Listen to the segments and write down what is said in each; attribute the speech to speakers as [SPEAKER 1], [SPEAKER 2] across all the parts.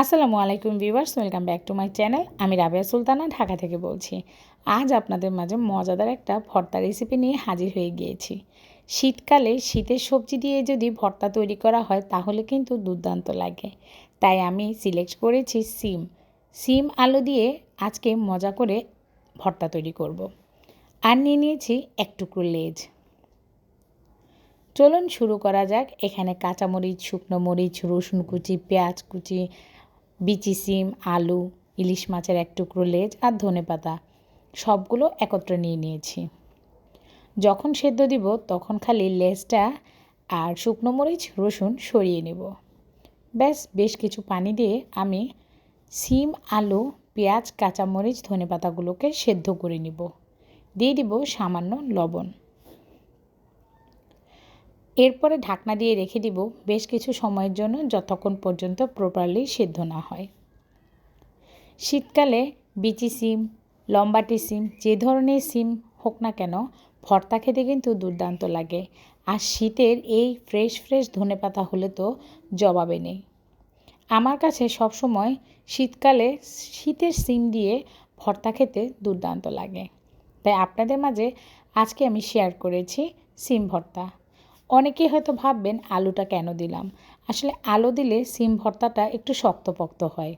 [SPEAKER 1] আসসালামু আলাইকুম viewers, welcome back to my channel. আমি রাবেয়া সুলতানা ঢাকা থেকে বলছি। আজ আপনাদের মাঝে মজাদার একটা ভর্তা রেসিপি নিয়ে হাজির হয়ে গিয়েছি। শীতকালে শীতের সবজি দিয়ে যদি ভর্তা তৈরি করা হয়, তাহলে কিন্তু দুর্দান্ত লাগে। তাই আমি সিলেক্ট করেছি সিম। সিম আলু দিয়ে আজকে মজা করে ভর্তা তৈরি করব। আর নিয়ে নিয়েছি এক টুকরো লেজ। চলুন শুরু করা যাক। এখানে কাঁচামরিচ, শুকনো মরিচ, রসুন কুচি, পেঁয়াজ কুচি বিচি সিম, আলু, ইলিশ মাছের এক টুকরো লেজ আর ধনে পাতা, সবগুলো একত্রে নিয়ে নিয়েছি। যখন সেদ্ধ দিব, তখন খালি লেজটা আর শুকনো মরিচ, রসুন সরিয়ে নেব। ব্যাস, বেশ কিছু পানি দিয়ে আমি সিম, আলু, পেঁয়াজ, কাঁচামরিচ, ধনে পাতাগুলোকে সেদ্ধ করে নিব। দিয়ে দিব সামান্য লবণ। এরপরে ঢাকনা দিয়ে রেখে দিব বেশ কিছু সময়ের জন্য যতক্ষণ পর্যন্ত প্রপারলি সিদ্ধ না হয়। শীতকালে বিচি সিম, লম্বাটি সিম, যে ধরনের সিম হোক না কেন, ভর্তা খেতে কিন্তু দুর্দান্ত লাগে। আর শীতের এই ফ্রেশ ফ্রেশ ধনে পাতা হলে তো জবাবে নেই। আমার কাছে সবসময় শীতকালে শীতের সিম দিয়ে ভর্তা খেতে দুর্দান্ত লাগে। তাই আপনাদের মাঝে আজকে আমি শেয়ার করেছি সিম ভর্তা। অনেকেই হয়তো ভাববেন, আলুটা কেন দিলাম? আসলে আলু দিলে সিম ভর্তাটা একটু শক্তপোক্ত হয়।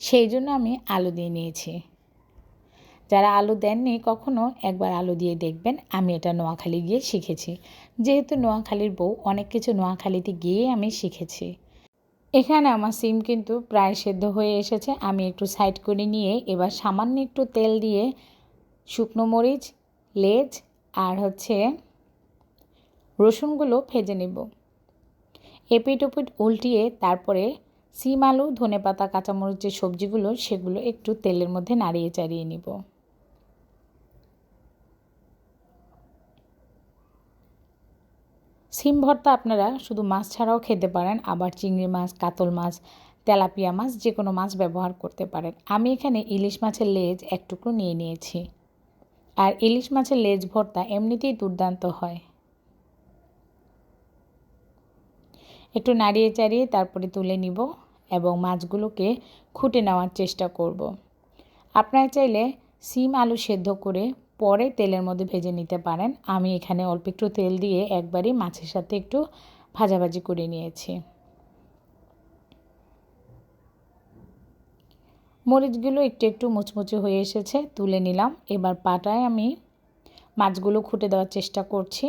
[SPEAKER 1] সেই জন্য আমি আলু দিয়ে নিয়েছি। যারা আলু দেননি, কখনো একবার আলু দিয়ে দেখবেন। আমি এটা নোয়াখালী গিয়ে শিখেছি। যেহেতু নোয়াখালীর বউ, অনেক কিছু নোয়াখালীতে গিয়ে আমি শিখেছি। এখানে আমার সিম কিন্তু প্রায় সেদ্ধ হয়ে এসেছে। আমি একটু সাইড করে নিয়ে এবার সামান্য একটু তেল দিয়ে শুকনো মরিচ, লেজ আর হচ্ছে রসুনগুলো ভেজে নেব। এপিট ওপিট উল্টিয়ে তারপরে সিম আলু, ধনে পাতা, কাঁচামরিচ যে সবজিগুলো, সেগুলো একটু তেলের মধ্যে নাড়িয়ে চাড়িয়ে নিব। সিম ভর্তা আপনারা শুধু মাছ ছাড়াও খেতে পারেন, আবার চিংড়ি মাছ, কাতল মাছ, তেলাপিয়া মাছ যে কোনো মাছ ব্যবহার করতে পারেন। আমি এখানে ইলিশ মাছের লেজ এক টুকরো নিয়ে নিয়েছি। আর ইলিশ মাছের লেজ ভর্তা এমনিতেই দুর্দান্ত হয়। একটু নাড়িয়ে চাড়িয়ে তারপরে তুলে নিব এবং মাছগুলোকে খুঁটে নেওয়ার চেষ্টা করব। আপনারা চাইলে সিম আলু সেদ্ধ করে পরে তেলের মধ্যে ভেজে নিতে পারেন। আমি এখানে অল্প একটু তেল দিয়ে একবারই মাছের সাথে একটু ভাজাভাজি করে নিয়েছি। মরিচগুলো একটু একটু মুচমুচে হয়ে এসেছে, তুলে নিলাম। এবার পাটায় আমি মাছগুলো খুঁটে দেওয়ার চেষ্টা করছি।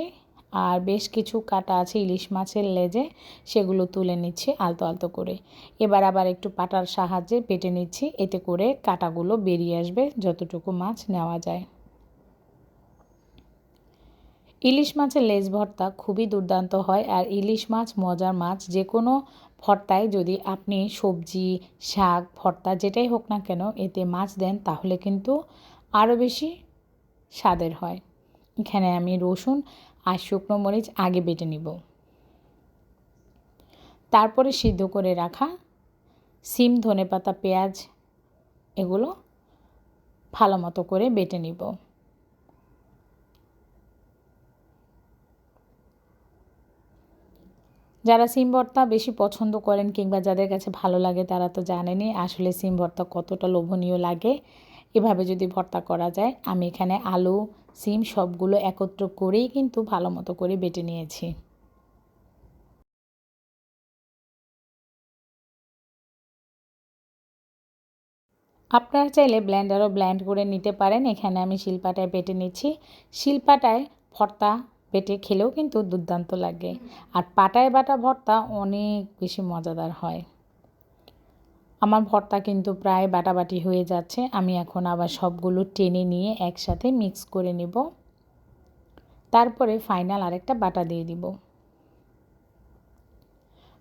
[SPEAKER 1] আর বেশ কিছু কাটা আছে, ইলিশ মাছের লেজে, সেগুলো তুলে নিচ্ছি আলতো আলতো করে। এবার আবার একটু পাটার সাহায্যে পেটে নিচ্ছি, এতে করে কাটাগুলো বেরিয়ে আসবে যতটুকু মাছ নেওয়া যায়। ইলিশ মাছের লেজ ভর্তা খুবই দুর্দান্ত হয়, আর ইলিশ মাছ মজার মাছ যে কোনো ভর্তায় যদি আপনি সবজি, শাক, ভর্তা যেটাই হোক না কেন এতে মাছ দেন, তাহলে কিন্তু আরও বেশি স্বাদের হয়। এখানে আমি রসুন আর শুকনো মরিচ আগে বেটে নিব। তারপরে সিদ্ধ করে রাখা সিম ধনে পাতা পেঁয়াজ এগুলো ভালো মতো করে বেটে নিব। যারা সিম ভর্তা বেশি পছন্দ করেন কিংবা যাদের কাছে ভালো লাগে তারা তো জানেনই আসলে সিম ভর্তা কতটা লোভনীয় লাগে। এভাবে যদি ভর্তা করা যায়, আমি এখানে আলু সিম সবগুলো একত্র করেই কিন্তু ভালো মতো করে বেটে নিয়েছি। আপনারা চাইলে ব্ল্যান্ডারও ব্ল্যান্ড করে নিতে পারেন। এখানে আমি শিলপাটায় বেটে নিচ্ছি। শিলপাটায় ভর্তা বেটে খেলেও কিন্তু দুর্দান্ত লাগে। আর পাটায় বাটা ভর্তা অনেক বেশি মজাদার হয়। আমার ভর্তা কিন্তু প্রায় বাটাবাটি হয়ে যাচ্ছে। আমি এখন আবার সবগুলো টেনে নিয়ে একসাথে মিক্স করে নেব। তারপরে ফাইনাল আরেকটা বাটা দিয়ে দিব।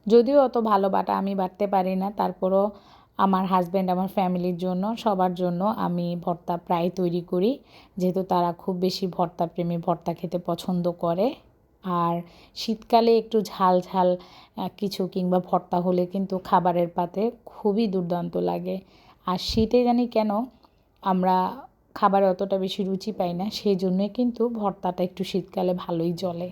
[SPEAKER 1] যদিও অত ভালো বাটা আমি বাটতে পারি না, তারপরও আমার হাজব্যান্ড আমার ফ্যামিলির জন্য, সবার জন্য আমি ভর্তা প্রায় তৈরি করি। যেহেতু তারা খুব বেশি ভর্তা প্রেমী ভর্তা খেতে পছন্দ করে। আর শীতকালে একটু ঝাল ঝাল কিছু কিংবা ভর্তা হলে কিন্তু খাবারের পাতে খুবই দুর্দান্ত লাগে। আর শীতে জানি কেন আমরা খাবারে অতটা বেশি রুচি পাই না, সেই জন্যই কিন্তু ভর্তাটা একটু শীতকালে ভালোই জ্বলে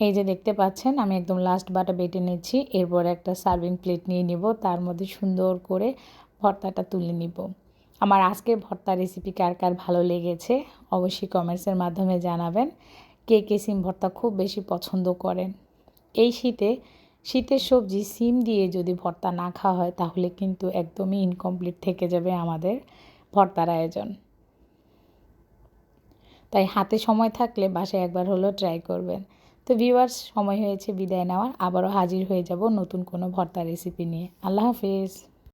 [SPEAKER 1] এই যে দেখতে পাচ্ছেন, আমি একদম লাস্ট বাটা বেটে নিচ্ছি, এরপর একটা সার্ভিং প্লেট নিয়ে নিব, তার মধ্যে সুন্দর করে ভর্তাটা তুলে নিব। আমার আজকের ভর্তা রেসিপি কার কার ভালো লেগেছে, অবশ্যই কমেন্টসের মাধ্যমে জানাবেন। কে কে সিম ভর্তা খুব বেশি পছন্দ করেন? এই শীতে, শীতের সবজি সিম দিয়ে যদি ভর্তা না খাওয়া হয়, তাহলে কিন্তু একদমই ইনকমপ্লিট থেকে যাবে আমাদের ভর্তার আয়োজন। তাই হাতে সময় থাকলে বাসায় একবার হলেও ট্রাই করবেন। তো ভিউয়ার্স সময় হয়েছে বিদায় নেওয়ার, আবারও হাজির হয়ে যাব নতুন কোনো ভর্তা রেসিপি নিয়ে। আল্লাহ হাফিজ।